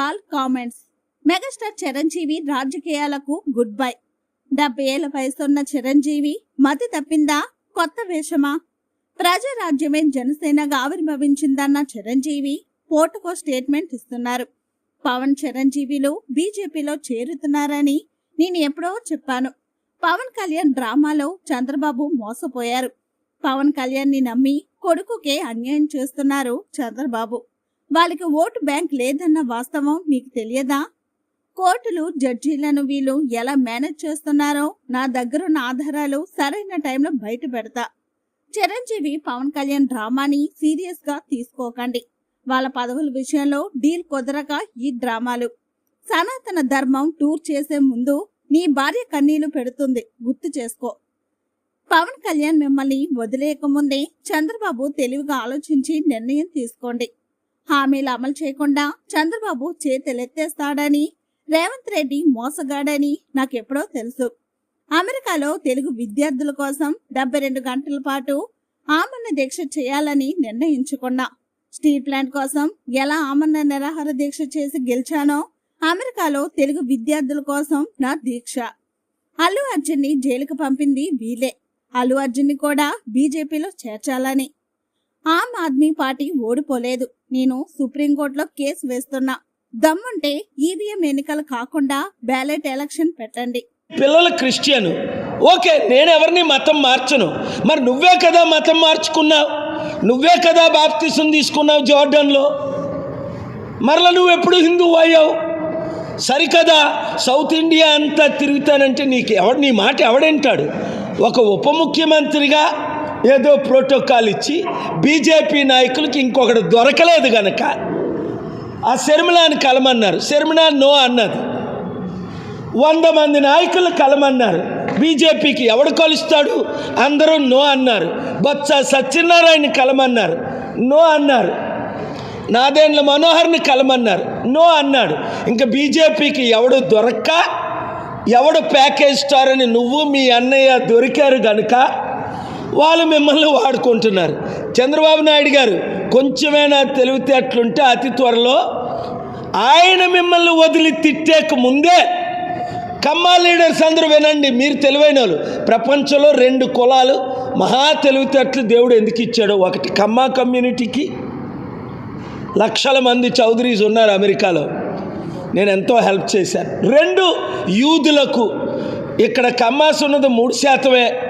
Paul comments. Megastar Chiranjeevi రాజకీయాలకు good bye. డెబ్బై ఏళ్ళ వయసున్న చిరంజీవి మతి తప్పిందా? కొత్త వేషమా? ప్రజారాజ్యమే జనసేనగా ఆవిర్భవించిందన్న చిరంజీవి పోటుకో స్టేట్మెంట్ ఇస్తున్నారు. పవన్ చిరంజీవిలు బీజేపీలో చేరుతున్నారని నేను ఎప్పుడో చెప్పాను. పవన్ కళ్యాణ్ డ్రామాలో చంద్రబాబు మోసపోయారు. పవన్ కళ్యాణ్ని నమ్మి కొడుకుకే అన్యాయం చేస్తున్నారు చంద్రబాబు. వాళ్ళకి ఓటు బ్యాంక్ లేదన్న వాస్తవం మీకు తెలియదా? కోర్టులు జడ్జీలను వీళ్ళు ఎలా మేనేజ్ చేస్తున్నారో నా దగ్గరున్న ఆధారాలు సరైన టైంలో బయట పెడతా. చిరంజీవి పవన్ కళ్యాణ్ డ్రామాని సీరియస్గా తీసుకోకండి. వాళ్ళ పదవుల విషయంలో డీల్ కుదరక ఈ డ్రామాలు. సనాతన ధర్మం టూర్ చేసే ముందు నీ భార్య కన్నీళ్ళు పెడుతుంది గుర్తు చేసుకో. పవన్ కళ్యాణ్ మిమ్మల్ని వదిలేయకముందే చంద్రబాబు తెలివిగా ఆలోచించి నిర్ణయం తీసుకోండి. హామీలు అమలు చేయకుండా చంద్రబాబు చేతులెత్తేస్తాడని రేవంత్ రెడ్డి మోసగాడని నాకెప్పుడో తెలుసు. అమెరికాలో తెలుగు విద్యార్థుల కోసం డెబ్బై రెండు గంటల పాటు ఆమరణ దీక్ష చేయాలని నిర్ణయించుకున్నా. స్టీల్ ప్లాంట్ కోసం ఎలా ఆమరణ నిరాహార దీక్ష చేసి గెలిచానో అమెరికాలో తెలుగు విద్యార్థుల కోసం నా దీక్ష. అల్లు అర్జున్ని జైలుకు పంపింది వీలే అల్లు అర్జున్ని కూడా బీజేపీలో చేర్చాలని. ఆమ్ ఆద్మీ పార్టీ ఓడిపోలేదు. నేను సుప్రీంకోర్టులో కేసు వేస్తున్నా. దమ్ముంటే ఈవీఎం ఎన్నికలు కాకుండా బ్యాలెట్ ఎలక్షన్ పెట్టండి. పిల్లలు క్రిస్టియన్. ఓకే నేను ఎవరిని మతం మార్చను. మరి నువ్వే కదా మతం మార్చుకున్నావు? నువ్వే కదా బాప్తిసం తీసుకున్నావు జార్డన్లో? మరలా నువ్వు ఎప్పుడు హిందువు అయ్యావు? సరికదా? సౌత్ ఇండియా అంతా తిరుగుతానంటే నీకు ఎవడు నీ మాట ఎవడంటాడు? ఒక ఉప ముఖ్యమంత్రిగా ఏదో ప్రోటోకాల్ ఇచ్చి బీజేపీ నాయకులకి ఇంకొకటి దొరకలేదు గనక ఆ శర్మిలాని కలమన్నారు. శర్మిలా నో అన్నది. వంద మంది నాయకులు కలమన్నారు. బీజేపీకి ఎవడు కలుస్తాడు? అందరూ నో అన్నారు. బొత్స సత్యనారాయణ కలమన్నారు. నో అన్నారు. నాదేండ్ల మనోహర్ని కలమన్నారు. నో అన్నాడు. ఇంకా బీజేపీకి ఎవడు దొరక్క? ఎవడు ప్యాకేజ్ స్టార్ అని నువ్వు మీ అన్నయ్య దొరికారు గనుక వాళ్ళు మిమ్మల్ని వాడుకుంటున్నారు. చంద్రబాబు నాయుడు గారు కొంచెమైనా తెలివితేటలుంటే అతి త్వరలో ఆయన మిమ్మల్ని వదిలి తిట్టేక ముందే కమ్మా లీడర్స్ అందరూ వినండి మీరు తెలివైన వాళ్ళు. ప్రపంచంలో రెండు కులాలు మహా తెలివితేటలు దేవుడు ఎందుకు ఇచ్చాడు. ఒకటి కమ్మా కమ్యూనిటీకి లక్షల మంది చౌదరీస్ ఉన్నారు అమెరికాలో. నేను ఎంతో హెల్ప్ చేశాను. రెండు యూదులకు. ఇక్కడ కమ్మాస్ ఉన్నది మూడు శాతమే.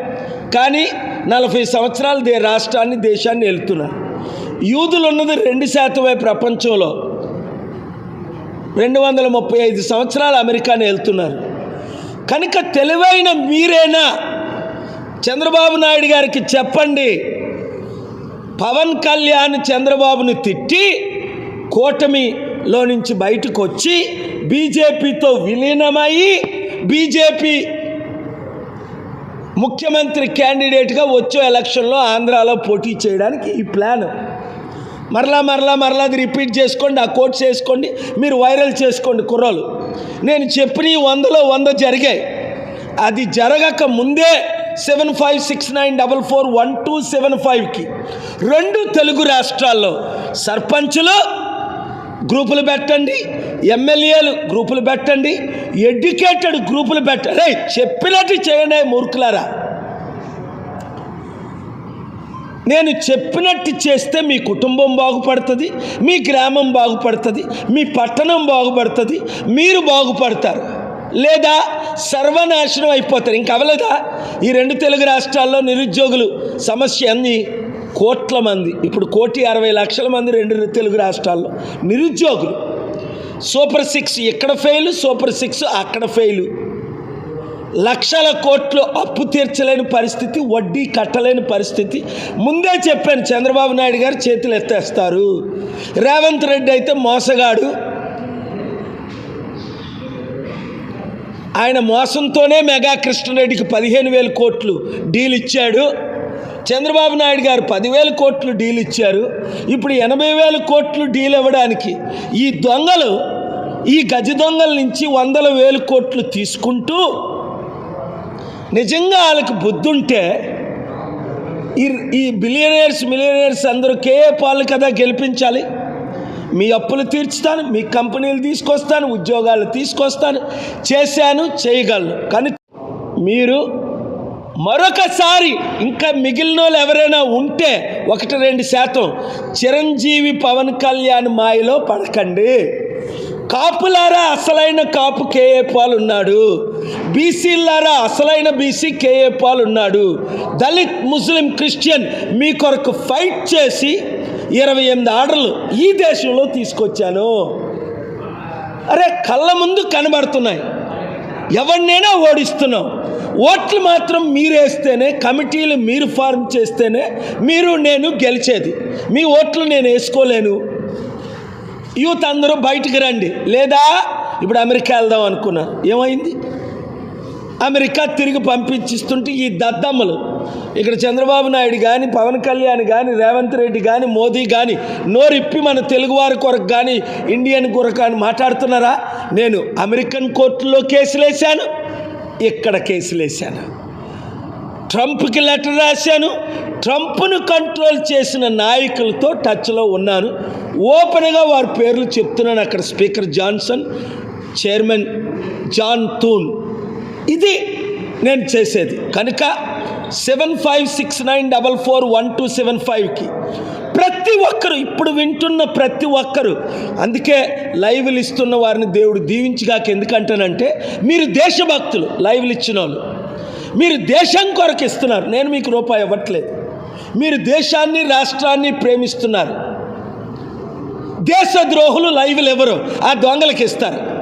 కానీ నలభై సంవత్సరాలు దే రాష్ట్రాన్ని దేశాన్ని వెళ్తున్నారు యూదులు ఉన్నది రెండు శాతమే ప్రపంచంలో. రెండు వందల ముప్పై ఐదు సంవత్సరాలు అమెరికాని వెళ్తున్నారు కనుక తెలివైన మీరేనా? చంద్రబాబు నాయుడు గారికి చెప్పండి. పవన్ కళ్యాణ్ చంద్రబాబుని తిట్టి కూటమిలో నుంచి బయటకు వచ్చి బీజేపీతో విలీనమయ్యి బీజేపీ ముఖ్యమంత్రి క్యాండిడేట్గా వచ్చే ఎలక్షన్లో ఆంధ్రాలో పోటీ చేయడానికి ఈ ప్లాన్. మరలా మరలా మరలా అది రిపీట్ చేసుకోండి ఆ కోట్స్ వేసుకోండి మీరు వైరల్ చేసుకోండి కుర్రోలు. నేను చెప్పిన వందలో వంద జరిగాయి. అది జరగక ముందే seven five six nine double four one two seven ఫైవ్కి రెండు తెలుగు రాష్ట్రాల్లో సర్పంచులు గ్రూపులు పెట్టండి ఎమ్మెల్యేలు గ్రూపులు పెట్టండి ఎడ్యుకేటెడ్ గ్రూపులు పెట్టండి చెప్పినట్టు చేయండి మూర్ఖులారా. నేను చెప్పినట్టు చేస్తే మీ కుటుంబం బాగుపడుతుంది మీ గ్రామం బాగుపడుతుంది మీ పట్టణం బాగుపడుతుంది మీరు బాగుపడతారు. లేదా సర్వనాశనం అయిపోతారు. ఇంక అవలేదా ఈ రెండు తెలుగు రాష్ట్రాల్లో నిరుద్యోగులు సమస్య అన్ని కోట్ల మంది. ఇప్పుడు కోటి అరవై లక్షల మంది రెండు తెలుగు రాష్ట్రాల్లో నిరుద్యోగులు. సూపర్ సిక్స్ ఇక్కడ ఫెయిల్ సూపర్ సిక్స్ అక్కడ ఫెయిల్ లక్షల కోట్లు అప్పు తీర్చలేని పరిస్థితి వడ్డీ కట్టలేని పరిస్థితి. ముందే చెప్పాను చంద్రబాబు నాయుడు గారు చేతులు ఎత్తేస్తారు. రేవంత్ రెడ్డి అయితే మోసగాడు. ఆయన మోసంతోనే మెగా కృష్ణారెడ్డికి పదిహేను వేల కోట్లు డీల్ ఇచ్చాడు. చంద్రబాబు నాయుడు గారు పదివేల కోట్లు డీల్ ఇచ్చారు. ఇప్పుడు ఎనభై వేల కోట్లు డీల్ ఇవ్వడానికి ఈ దొంగలు ఈ గజ దొంగల నుంచి వందల వేల కోట్లు తీసుకుంటూ నిజంగా వాళ్ళకి బుద్ధుంటే ఈ ఈ బిలియనర్స్ మిలియనర్స్ అందరూ కేఏ పాలు కదా గెలిపించాలి. మీ అప్పులు తీర్చుతాను మీ కంపెనీలు తీసుకొస్తాను ఉద్యోగాలు తీసుకొస్తాను చేశాను చేయగలను. కానీ మీరు మరొకసారి ఇంకా మిగిలిన వాళ్ళు ఎవరైనా ఉంటే ఒకటి రెండు శాతం చిరంజీవి పవన్ కళ్యాణ్ మాయలో పడకండి. కాపులారా అసలైన కాపు కేఏ పాల్ ఉన్నాడు. బీసీలారా అసలైన బీసీ కేఏ పాల్ ఉన్నాడు. దళిత్ ముస్లిం క్రిస్టియన్ మీ కొరకు ఫైట్ చేసి ఇరవై ఎనిమిది ఆర్డర్లు ఈ దేశంలో తీసుకొచ్చాను. అరే కళ్ళ ముందు కనబడుతున్నాయి. ఎవరినైనా ఓడిస్తున్నాం. ఓట్లు మాత్రం మీరేస్తేనే కమిటీలు మీరు ఫార్మ్ చేస్తేనే మీరు నేను గెలిచేది. మీ ఓట్లు నేను వేసుకోలేను. యూత్ అందరూ బయటికి రండి. లేదా ఇప్పుడు అమెరికా వెళ్దాం అనుకున్నా. ఏమైంది? అమెరికా తిరిగి పంపించిస్తుంటే ఈ దద్దమ్మలు. ఇక్కడ చంద్రబాబు నాయుడు కానీ పవన్ కళ్యాణ్ కానీ రేవంత్ రెడ్డి కానీ మోదీ కానీ నోరిప్పి మన తెలుగువారి కొరకు కానీ ఇండియన్ కొరకు కానీ మాట్లాడుతున్నారా? నేను అమెరికన్ కోర్టులో కేసులు వేశాను ఇక్కడ కేసులు వేశాను. ట్రంప్కి లెటర్ రాశాను. ట్రంప్ను కంట్రోల్ చేసిన నాయకులతో టచ్లో ఉన్నాను. ఓపెన్గా వారి పేర్లు చెప్తున్నాను అక్కడ స్పీకర్ జాన్సన్ చైర్మన్ జాన్ తూన్. ఇది నేను చేసేది. కనుక seven five six nine double four one two seven ఫైవ్కి ప్రతి ఒక్కరు ఇప్పుడు వింటున్న ప్రతి ఒక్కరు. అందుకే లైవ్లు ఇస్తున్న వారిని దేవుడు దీవించిగాక ఎందుకంటానంటే మీరు దేశభక్తులు లైవ్లు ఇచ్చిన వాళ్ళు మీరు దేశం కొరకు ఇస్తున్నారు. నేను మీకు రూపాయి ఇవ్వట్లేదు. మీరు దేశాన్ని రాష్ట్రాన్ని ప్రేమిస్తున్నారు. దేశద్రోహులు లైవ్లు ఎవరు? ఆ దొంగలకి ఇస్తారు.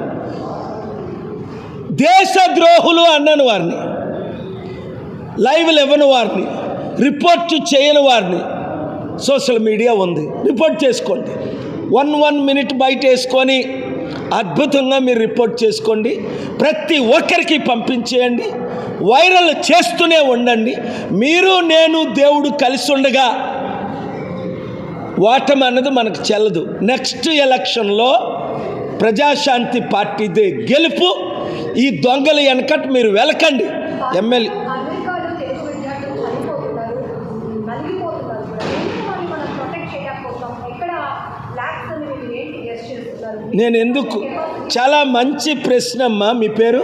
దేశద్రోహులు అన్నను వారిని. లైవ్లు ఇవ్వని వారిని. రిపోర్ట్ చేయని వారిని. సోషల్ మీడియా ఉంది. రిపోర్ట్ చేసుకోండి. వన్ వన్ మినిట్ బయట వేసుకొని అద్భుతంగా మీరు రిపోర్ట్ చేసుకోండి. ప్రతి ఒక్కరికి పంపించేయండి. వైరల్ చేస్తూనే ఉండండి. మీరు నేను దేవుడు కలిసి ఉండగా ఓటమి అన్నది మనకు చెల్లదు. నెక్స్ట్ ఎలక్షన్లో ప్రజాశాంతి పార్టీదే గెలుపు. ఈ దొంగల వెనకట్ మీరు వెలకండి ఎమ్మెల్యే అమెరికాలో తెలుగు విద్యార్థులు చనిపోతున్నారు నలిగిపోతున్నారు కూడా ఎందుకు మరి మనం ప్రొటెక్ట్ చేయకపోతున్నాం ఎక్కడ ల్యాక్స్ అని మీరు ఏంటి గెస్ట్ చేస్తున్నారు నేను ఎందుకు చాలా మంచి ప్రశ్న అమ్మా మీ పేరు?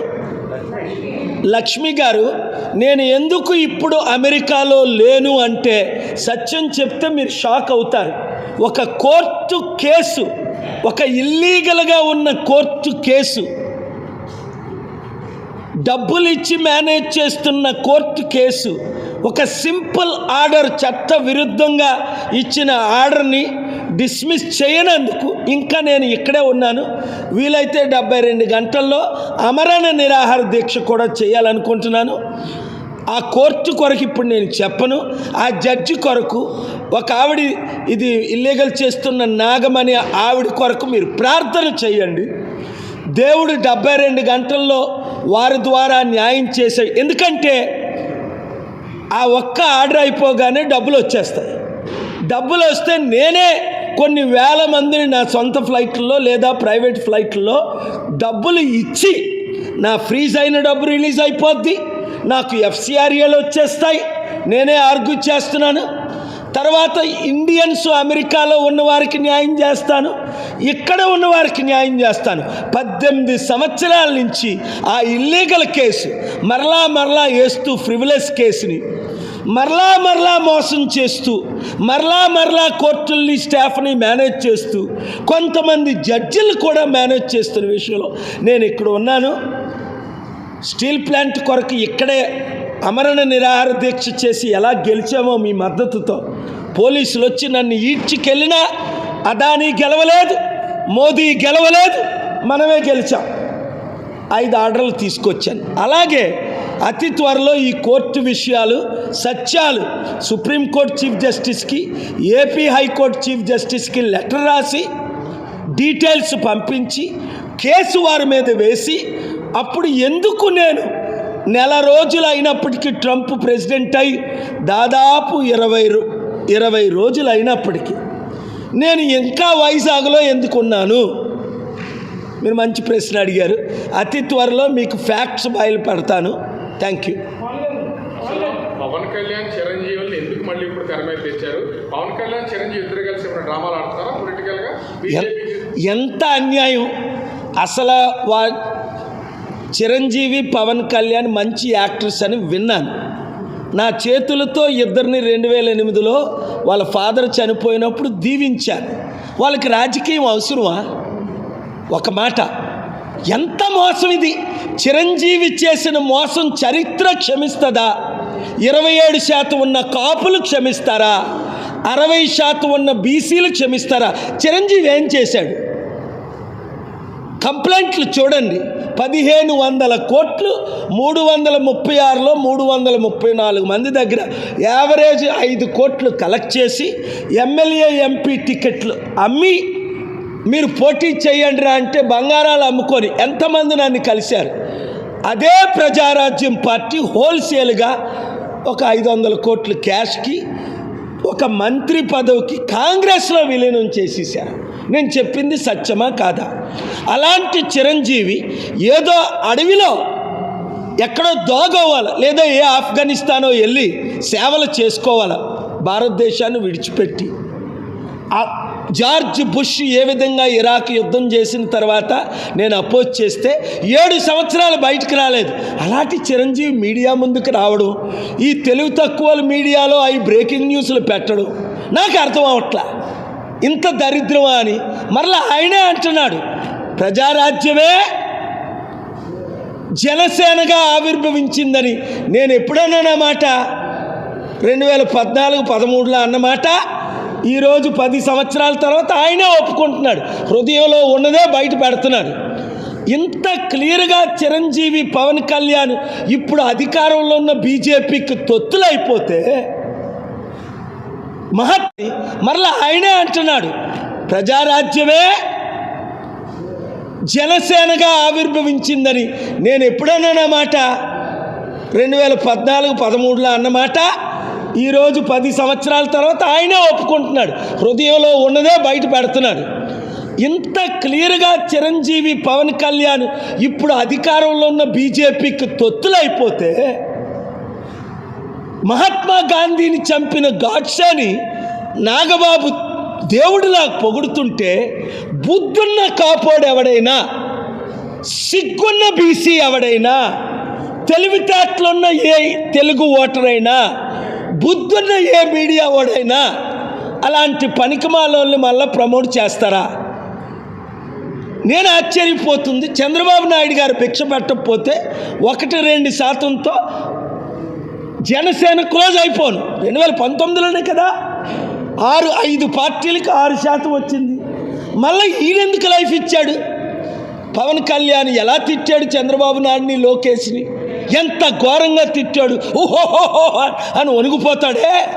లక్ష్మి గారు నేను ఎందుకు ఇప్పుడు అమెరికాలో లేను అంటే సత్యం చెప్తే మీరు షాక్ అవుతారు. ఒక కోర్టు కేసు ఒక ఇల్లీగల్గా ఉన్న కోర్టు కేసు డబ్బులు ఇచ్చి మేనేజ్ చేస్తున్న కోర్టు కేసు ఒక సింపుల్ ఆర్డర్ చట్ట విరుద్ధంగా ఇచ్చిన ఆర్డర్ని డిస్మిస్ చేయనందుకు ఇంకా నేను ఇక్కడే ఉన్నాను. వీలైతే డెబ్బై రెండు గంటల్లో అమరణ నిరాహార దీక్ష కూడా చేయాలనుకుంటున్నాను. ఆ కోర్టు కొరకు ఇప్పుడు నేను చెప్పను. ఆ జడ్జి కొరకు ఒక ఆవిడ ఇది ఇల్లీగల్ చేస్తున్న నాగమని ఆవిడ కొరకు మీరు ప్రార్థన చేయండి. దేవుడు డెబ్బై రెండు గంటల్లో వారి ద్వారా న్యాయం చేసే ఎందుకంటే ఆ ఒక్క ఆర్డర్ అయిపోగానే డబ్బులు వచ్చేస్తాయి. డబ్బులు వస్తే నేనే కొన్ని వేల మందిని నా సొంత ఫ్లైట్లో లేదా ప్రైవేట్ ఫ్లైట్లో డబ్బులు ఇచ్చి నా ఫ్రీజ్ అయిన డబ్బు రిలీజ్ అయిపోద్ది. నాకు ఎఫ్సిఆర్ఏలు వచ్చేస్తాయి. నేనే ఆర్గ్యూ చేస్తున్నాను. తర్వాత ఇండియన్స్ అమెరికాలో ఉన్నవారికి న్యాయం చేస్తాను. ఇక్కడ ఉన్నవారికి న్యాయం చేస్తాను. పద్దెనిమిది సంవత్సరాల నుంచి ఆ ఇల్లీగల్ కేసు మరలా మరలా వేస్తూ ఫ్రివిలెస్ కేసుని మరలా మరలా మోసం చేస్తూ మరలా మరలా కోర్టుల్ని స్టాఫ్ని మేనేజ్ చేస్తూ కొంతమంది జడ్జిలు కూడా మేనేజ్ చేస్తున్న విషయంలో నేను ఇక్కడ ఉన్నాను. స్టీల్ ప్లాంట్ కొరకు ఇక్కడే అమరణ నిరాహార దీక్ష చేసి ఎలా గెలిచామో మీ మద్దతుతో. పోలీసులు వచ్చి నన్ను ఈడ్చికెళ్ళినా అదానీ గెలవలేదు మోదీ గెలవలేదు మనమే గెలిచాం. ఐదు ఆర్డర్లు తీసుకొచ్చాను. అలాగే అతి త్వరలో ఈ కోర్టు విషయాలు సత్యాలు సుప్రీంకోర్టు చీఫ్ జస్టిస్కి ఏపీ హైకోర్టు చీఫ్ జస్టిస్కి లెటర్ రాసి డీటెయిల్స్ పంపించి కేసు వారి మీద వేసి అప్పుడు ఎందుకు నేను నెల రోజులు అయినప్పటికీ ట్రంప్ ప్రెసిడెంట్ అయి దాదాపు ఇరవై ఇరవై రోజులు అయినప్పటికీ నేను ఇంకా వైజాగ్లో ఎందుకున్నాను మీరు మంచి ప్రశ్న అడిగారు. అతి త్వరలో మీకు ఫ్యాక్ట్స్ బయలుపెడతాను. థ్యాంక్ యూ పవన్ కళ్యాణ్ చిరంజీవులు ఎందుకు మళ్ళీ ఇప్పుడు తెర మీద తెచ్చారు? పవన్ కళ్యాణ్ చిరంజీవి ఇద్దరు కలిసి ఏమైనా డ్రామాలు ఆడుతున్నారా పొలిటికల్గా? ఎన్- బీజేపీకి ఎంత అన్యాయం? అసలు వా చిరంజీవి పవన్ కళ్యాణ్ మంచి యాక్టర్స్ అని విన్నాను. నా చేతులతో ఇద్దరిని రెండు వేల ఎనిమిదిలో వాళ్ళ ఫాదర్ చనిపోయినప్పుడు దీవించాను. వాళ్ళకి రాజకీయం అవసరమా? ఒక మాట. ఎంత మోసం ఇది? చిరంజీవి చేసిన మోసం చరిత్ర క్షమిస్తుందా? ఇరవై ఏడు శాతం ఉన్న కాపులు క్షమిస్తారా? అరవై శాతం ఉన్న బీసీలు క్షమిస్తారా? చిరంజీవి ఏం చేశాడు? కంప్లైంట్లు చూడండి. పదిహేను వందల కోట్లు మూడు వందల ముప్పై ఆరులో మూడు వందల ముప్పై నాలుగు మంది దగ్గర యావరేజ్ ఐదు కోట్లు కలెక్ట్ చేసి ఎమ్మెల్యే ఎంపీ టికెట్లు అమ్మి మీరు పోటీ చేయండి రా అంటే బంగారాలు అమ్ముకొని ఎంతమంది నన్ను కలిశారు? అదే ప్రజారాజ్యం పార్టీ హోల్సేల్గా ఒక ఐదు వందల కోట్లు క్యాష్కి ఒక మంత్రి పదవికి కాంగ్రెస్లో విలీనం చేసేసారు నేను చెప్పింది సత్యమా కాదా? అలాంటి చిరంజీవి ఏదో అడవిలో ఎక్కడో దోగోవాలి లేదా ఏ ఆఫ్ఘనిస్తానో వెళ్ళి సేవలు చేసుకోవాలా? భారతదేశాన్ని విడిచిపెట్టి. జార్జ్ బుష్ ఏ విధంగా ఇరాక్ యుద్ధం చేసిన తర్వాత నేను అపోజ్ చేస్తే ఏడు సంవత్సరాలు బయటకు రాలేదు. అలాంటి చిరంజీవి మీడియా ముందుకు రావడం. ఈ తెలుగు తక్కువ మీడియాలో అవి బ్రేకింగ్ న్యూస్లు పెట్టడం. నాకు అర్థం అవట్లా. ఇంత దరిద్రమా అని మరలా ఆయనే అంటున్నాడు. ప్రజారాజ్యమే జనసేనగా ఆవిర్భవించిందని నేను ఎప్పుడన్నా మాట? రెండు వేల పద్నాలుగు పదమూడులో అన్నమాట ఈరోజు పది సంవత్సరాల తర్వాత ఆయనే ఒప్పుకుంటున్నాడు. హృదయంలో ఉన్నదే బయట పెడుతున్నాడు ఇంత క్లియర్గా చిరంజీవి పవన్ కళ్యాణ్ ఇప్పుడు అధికారంలో ఉన్న బీజేపీకి తొత్తులైపోతే మహత్ మరలా ఆయనే అంటున్నాడు. ప్రజారాజ్యమే జనసేనగా ఆవిర్భవించిందని నేను ఎప్పుడన్నా మాట రెండు వేల పద్నాలుగు పదమూడులో అన్నమాట. ఈరోజు పది సంవత్సరాల తర్వాత ఆయనే ఒప్పుకుంటున్నాడు. హృదయంలో ఉన్నదే బయట పెడుతున్నాడు. ఇంత క్లియర్గా చిరంజీవి పవన్ కళ్యాణ్ ఇప్పుడు అధికారంలో ఉన్న బీజేపీకి తొత్తులైపోతే మహాత్మా గాంధీని చంపిన గాడ్సేని నాగబాబు దేవుడిలా పొగుడుతుంటే బుద్ధున్న కాపోడు ఎవడైనా సిగ్గున్న బీసీ ఎవడైనా తెలివితేటలున్న ఏ తెలుగు ఓటరైనా బుద్ధున్న ఏ మీడియా వాడైనా అలాంటి పనికిమాలోళ్ళు మళ్ళీ ప్రమోట్ చేస్తారా? నేను ఆశ్చర్యపోతుంది. చంద్రబాబు నాయుడు గారు భిక్ష పెట్టకపోతే ఒకటి రెండు శాతంతో జనసేన క్లోజ్ అయిపోను. రెండు వేల పంతొమ్మిదిలోనే కదా? ఆరు ఐదు పార్టీలకు ఆరు శాతం వచ్చింది. మళ్ళీ ఈయనెందుకు లైఫ్ ఇచ్చాడు? పవన్ కళ్యాణ్ ఎలా తిట్టాడు చంద్రబాబు నాయుడిని లోకేష్ని? ఎంత ఘోరంగా తిట్టాడు. ఓహోహోహో అని వణిగిపోతాడే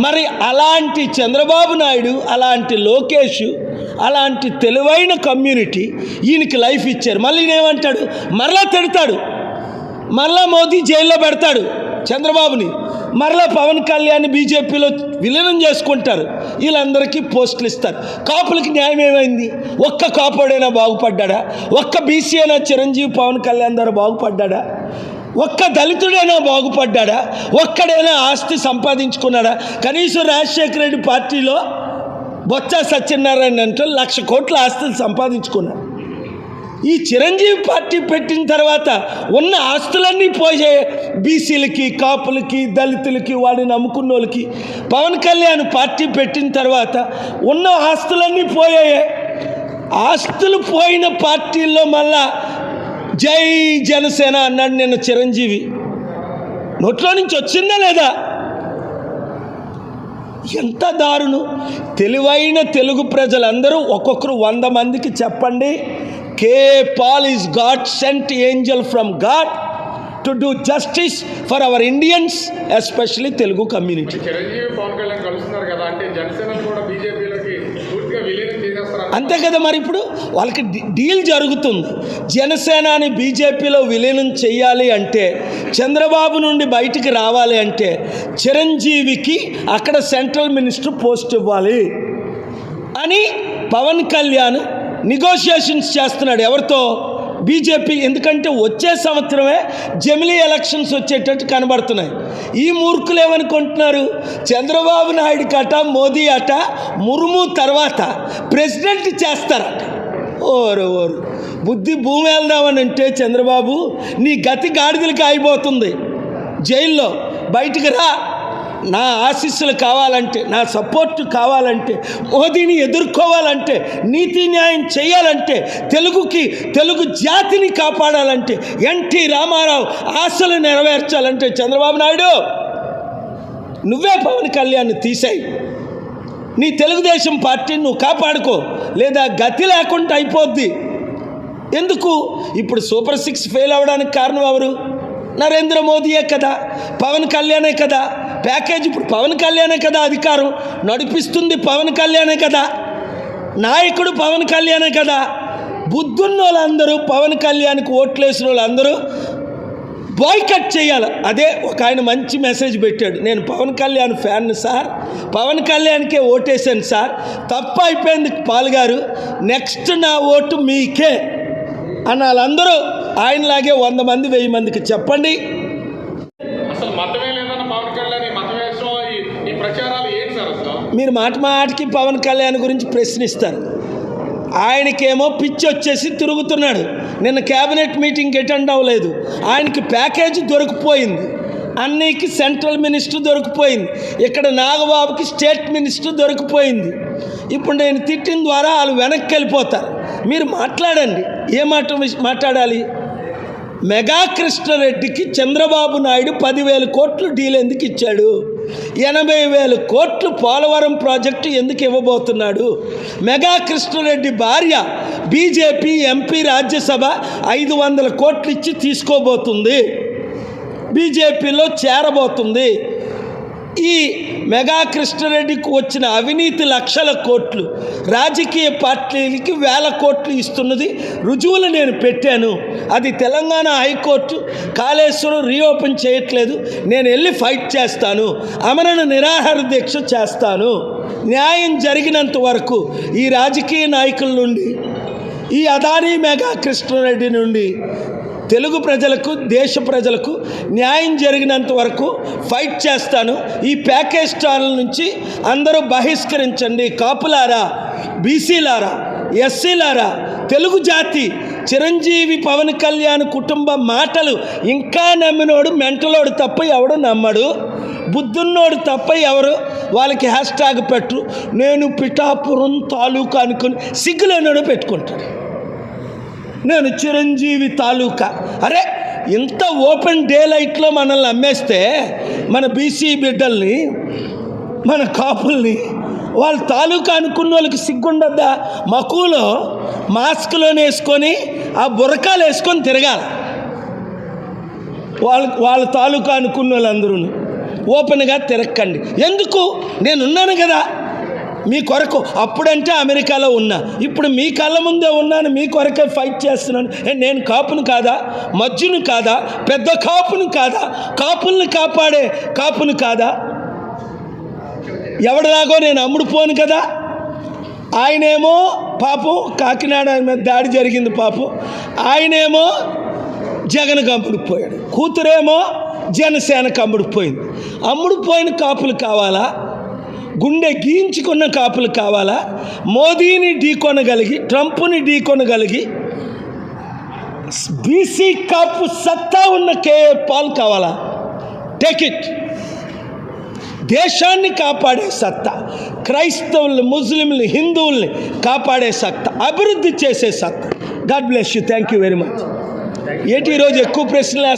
మరి అలాంటి చంద్రబాబు నాయుడు అలాంటి లోకేష్ అలాంటి తెలివైన కమ్యూనిటీ ఈయనకి లైఫ్ ఇచ్చారు. మళ్ళీ ఈయనేమంటాడు? మరలా తిడతాడు. మరలా మోదీ జైల్లో పెడతాడు. చంద్రబాబుని. మరలా పవన్ కళ్యాణ్ బీజేపీలో విలీనం చేసుకుంటారు. వీళ్ళందరికీ పోస్టులు ఇస్తారు. కాపులకి న్యాయం ఏమైంది? ఒక్క కాపుడైనా బాగుపడ్డా ఒక్క బీసీ అయినా చిరంజీవి పవన్ కళ్యాణ్ ద్వారా బాగుపడ్డా ఒక్క దళితుడైనా బాగుపడ్డా ఒక్కడైనా ఆస్తి సంపాదించుకున్నాడా? కనీసం రాజశేఖర రెడ్డి పార్టీలో బొత్స సత్యనారాయణ అంటే లక్ష కోట్ల ఆస్తులు సంపాదించుకున్నాడు. ఈ చిరంజీవి పార్టీ పెట్టిన తర్వాత ఉన్న ఆస్తులన్నీ పోయే బీసీలకి కాపులకి దళితులకి వాడిని నమ్ముకున్న వాళ్ళకి పవన్ కళ్యాణ్ పార్టీ పెట్టిన తర్వాత ఉన్న ఆస్తులన్నీ పోయాయి. ఆస్తులు పోయిన పార్టీల్లో మళ్ళా జై జనసేన అన్నాడు నిన్న చిరంజీవి. నోట్లో నుంచి వచ్చిందా లేదా? ఎంత దారుణం. తెలివైన తెలుగు ప్రజలందరూ ఒక్కొక్కరు వంద మందికి చెప్పండి. K Paul is God sent angel from God to do justice for our Indians especially Telugu community అంతే కదా మరి ఇప్పుడు? వాళ్ళకి డీల్ జరుగుతుంది. జనసేనాని బీజేపీలో విలీనం చేయాలి అంటే చంద్రబాబు నుండి బయటికి రావాలి అంటే చిరంజీవికి అక్కడ సెంట్రల్ మినిస్టర్ పోస్ట్ ఇవ్వాలి అని పవన్ కళ్యాణ్ నెగోషియేషన్స్ చేస్తున్నాడు. ఎవరితో? బీజేపీ ఎందుకంటే వచ్చే సంవత్సరమే జమిలీ ఎలక్షన్స్ వచ్చేటట్టు కనబడుతున్నాయి. ఈ మూర్ఖులు ఏమనుకుంటున్నారు? చంద్రబాబు నాయుడు కట మోదీ అట ముర్ము తర్వాత ప్రెసిడెంట్ చేస్తారట ఓరు ఓరు. బుద్ధి భూమి వెళ్దామని అంటే చంద్రబాబు నీ గతి గాడిదలకి అయిపోతుంది జైల్లో బయటికి రా. నా ఆశీస్సులు కావాలంటే నా సపోర్ట్ కావాలంటే మోదీని ఎదుర్కోవాలంటే నీతి న్యాయం చేయాలంటే తెలుగుకి తెలుగు జాతిని కాపాడాలంటే ఎన్టీ రామారావు ఆశలు నెరవేర్చాలంటే చంద్రబాబు నాయుడు నువ్వే పవన్ కళ్యాణ్ తీసేయి. నీ తెలుగుదేశం పార్టీని నువ్వు కాపాడుకో. లేదా గతి లేకుండా అయిపోద్ది. ఎందుకు? ఇప్పుడు సూపర్ సిక్స్ ఫెయిల్ అవ్వడానికి కారణం ఎవరు? నరేంద్ర మోదీయే కదా పవన్ కళ్యాణే కదా. ప్యాకేజ్ ఇప్పుడు పవన్ కళ్యాణే కదా అధికారం నడిపిస్తుంది పవన్ కళ్యాణే కదా. నాయకుడు పవన్ కళ్యాణే కదా. బుద్ధున్న వాళ్ళందరూ పవన్ కళ్యాణ్కి ఓట్లేసిన వాళ్ళందరూ బాయ్కట్ చేయాలి. అదే ఒక ఆయన మంచి మెసేజ్ పెట్టాడు. నేను పవన్ కళ్యాణ్ ఫ్యాన్ సార్ పవన్ కళ్యాణ్కే ఓటేశాను సార్. తప్పు అయిపోయింది పాల్గారు నెక్స్ట్ నా ఓటు మీకే. అన్న వాళ్ళందరూ ఆయనలాగే వంద మంది వెయ్యి మందికి చెప్పండి. మీరు మాట మాటికి పవన్ కళ్యాణ్ గురించి ప్రశ్నిస్తారు. ఆయనకేమో పిచ్చి వచ్చేసి తిరుగుతున్నాడు. నిన్న క్యాబినెట్ మీటింగ్కి అటెండ్ అవ్వలేదు. ఆయనకి ప్యాకేజ్ దొరికిపోయింది. అన్నీకి సెంట్రల్ మినిస్టర్ దొరికిపోయింది. ఇక్కడ నాగబాబుకి స్టేట్ మినిస్టర్ దొరికిపోయింది. ఇప్పుడు నేను తిట్టిన ద్వారా వాళ్ళు వెనక్కి వెళ్ళిపోతారు. మీరు మాట్లాడండి. ఏ మాట మాట్లాడాలి? మెగా కృష్ణారెడ్డికి చంద్రబాబు నాయుడు పదివేల కోట్లు డీల్ ఎందుకు ఇచ్చాడు? ఎనభై వేల కోట్లు పోలవరం ప్రాజెక్టు ఎందుకు ఇవ్వబోతున్నాడు? మెగా కృష్ణారెడ్డి భార్య బీజేపీ ఎంపీ రాజ్యసభ ఐదు వందల కోట్లు ఇచ్చి తీసుకోబోతుంది. బీజేపీలో చేరబోతుంది. ఈ మెగా కృష్ణారెడ్డికి వచ్చిన అవినీతి లక్షల కోట్లు రాజకీయ పార్టీలకి వేల కోట్లు ఇస్తున్నది రుజువులు నేను పెట్టాను. అది తెలంగాణ హైకోర్టు కాళేశ్వరం రీఓపెన్ చేయట్లేదు. నేను వెళ్ళి ఫైట్ చేస్తాను. అమరణ నిరాహార దీక్ష చేస్తాను. న్యాయం జరిగినంత వరకు ఈ రాజకీయ నాయకుల నుండి ఈ అదానీ మెగా కృష్ణారెడ్డి నుండి తెలుగు ప్రజలకు దేశ ప్రజలకు న్యాయం జరిగినంత వరకు ఫైట్ చేస్తాను. ఈ ప్యాకేజ్ స్టార్ల నుంచి అందరూ బహిష్కరించండి. కాపులారా బీసీలారా ఎస్సీలారా తెలుగు జాతి చిరంజీవి పవన్ కళ్యాణ్ కుటుంబ మాటలు ఇంకా నమ్మినోడు మెంటలోడు తప్ప ఎవడు నమ్మడు. బుద్ధున్నోడు తప్ప ఎవరు వాళ్ళకి హ్యాష్ ట్యాగ్ పెట్టు నేను పిఠాపురం తాలూకా అనుకుని సిగ్గులేనోడు పెట్టుకుంటాడు. నేను చిరంజీవి తాలూకా. అరే ఇంత ఓపెన్ డే లైట్లో మనల్ని అమ్మేస్తే మన బీసీ బిడ్డల్ని మన కాపుల్ని వాళ్ళ తాలూకా అనుకున్న వాళ్ళకి సిగ్గుండద్దా? మకులో మాస్క్లోనే వేసుకొని ఆ బురకాలు వేసుకొని తిరగాలి. వాళ్ళ వాళ్ళ తాలూకా అనుకున్న వాళ్ళందరూ ఓపెన్గా తిరక్కండి. ఎందుకు? నేనున్నాను కదా. మీ కొరకు అప్పుడంటే అమెరికాలో ఉన్నా. ఇప్పుడు మీ కళ్ళ ముందే ఉన్నాను మీ కొరకే ఫైట్ చేస్తున్నాను. నేను కాపును కాదా? మజ్జును కాదా? పెద్ద కాపును కాదా? కాపుల్ని కాపాడే కాపును కాదా? ఎవడిలాగో నేను అమ్ముడు పోను కదా? ఆయనేమో పాపం కాకినాడ మీద దాడి జరిగింది పాపం. ఆయనేమో జగన్ అమ్ముడుపోయాడు కూతురేమో జనసేనకు అమ్ముడుపోయింది అమ్ముడుపోయిన కాపులు కావాలా? గుండె గీయించుకున్న కాపులు కావాలా? మోదీని ఢీకొనగలిగి ట్రంప్ని ఢీకొనగలిగి బీసీ కాపు సత్తా ఉన్న కేఏ పాల్ కావాలా? Take it. దేశాన్ని కాపాడే సత్తా క్రైస్తవుల్ని ముస్లింలు హిందువుల్ని కాపాడే సత్తా అభివృద్ధి చేసే సత్తా. God bless you. Thank you very much. ఏంటి ఈరోజు ఎక్కువ ప్రశ్నలు